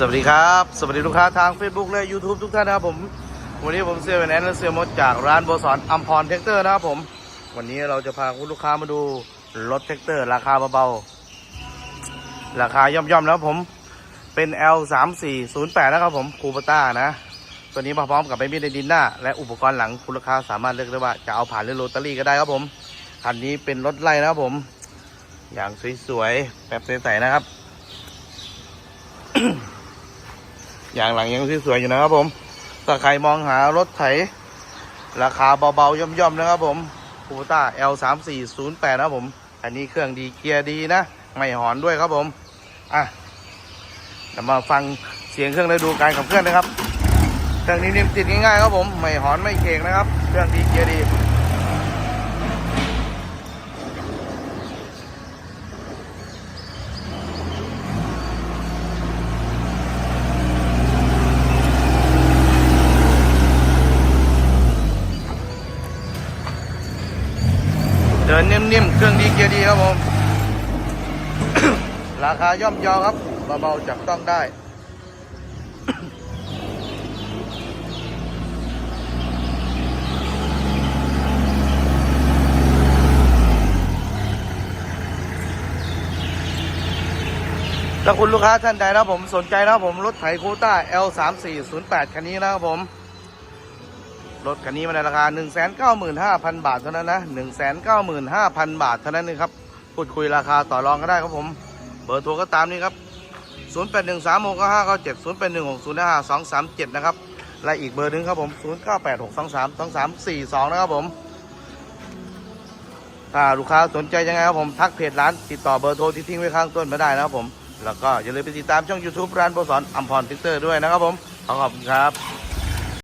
สวัสดีครับ สวัสดีลูกค้าทาง Facebook และ YouTube ทุกท่านนะครับผม วันนี้ผมเซเว่นแอนและเซียมดจากร้านโบสอนอัมพรเทคเตอร์นะครับผม วันนี้เราจะพาคุณลูกค้ามาดูรถเทคเตอร์ ราคาเบาๆ ราคาย่อมๆแล้วผม เป็น L 3 4 0 8 นะครับผมคูปต้านะ ตัวนี้มาพร้อมกับใบมีดในดินหน้า และอุปกรณ์หลังคุณลูกค้าสามารถเลือกได้ว่าจะเอาผ่านหรือโรตารี่ก็ได้ครับผม คันนี้เป็นรถไล่นะครับผม อย่างสวยๆแบบใสๆนะครับ อย่างหลังยังสวยๆอยู่นะครับผมถ้าใครมองหารถไถ ราคาเบาๆย่อมๆนะครับผมคูต้า L 3 4 0 8นะครับผม อันนี้เครื่องดีเกียร์ดีนะ ไม่หอนด้วยครับผม อะเดี๋ยวมาฟังเสียงเครื่องและดูการขับเคลื่อนนะครับ เครื่องนี้นิ่มติดง่ายๆครับผม ไม่หอนไม่เก่งนะครับ เครื่องดีเกียร์ดี นิ่มๆ เครื่องดีเกียร์ดีครับผม ราคาย่อมเยาครับเบาๆจับต้องได้ ถ้าคุณลูกค้าท่านใดนะผมสนใจนะผมรถไถโคต้า L 3 4 0 8 คันนี้นะครับผม รถคันนี้มาในราคา 195,000 บาทเท่านั้นนะ 195,000 บาทเท่านั้นเองครับพูดคุยราคาต่อรองก็ได้ครับผม เบอร์โทรก็ตามนี้ครับ 08136597 0816055237 นะครับ และอีกเบอร์หนึงครับผม 0986232342 นะครับผม ถ้าลูกค้าสนใจยังไงครับผม ทักเพจร้านติดต่อเบอร์โทรที่ทิ้งไว้ข้างต้นมาได้นะครับผม แล้วก็อย่าลืมไปติดตามช่อง YouTube ร้านโบสอนอัมพรทิกเตอร์ด้วยนะครับผมขอขอบคุณครับ